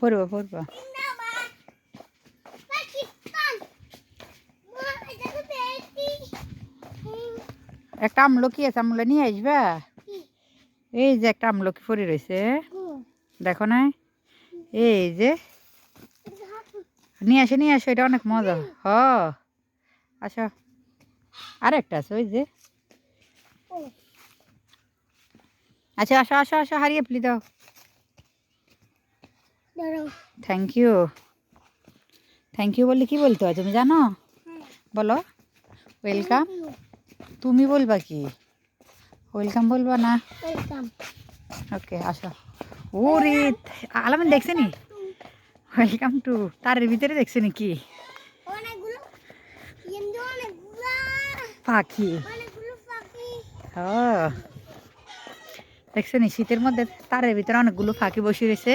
পড়ব পড়ব একটা আমলকি আছে আমলা নিয়ে আসবা? এই যে একটা আমলকি পড়ে রয়েছে। দেখো না এই যে। নিয়ে আসো নিয়ে আসো, এটা অনেক মজা। হ, আসো। আর একটা আছে, ওই যে। আচ্ছা আসো আসো আসো, হারিয়ে ফেলি দাও। থ্যাংক ইউ থ্যাংক ইউ বললে কি বলতে হয় তুমি জানো? বলো। ওয়েলকাম তুমি বলবা কি? ওয়েলকাম বলবা না? ওকে আসো। ওরে আলামিন দেখছে নি? ওয়েলকাম টু তার ভিতরে দেখছে নাকি অনেকগুলো কিন্তু পাখি। ও। দেখছ নি শীতের মধ্যে তারের ভিতরে অনেকগুলো পাখি বসে রয়েছে।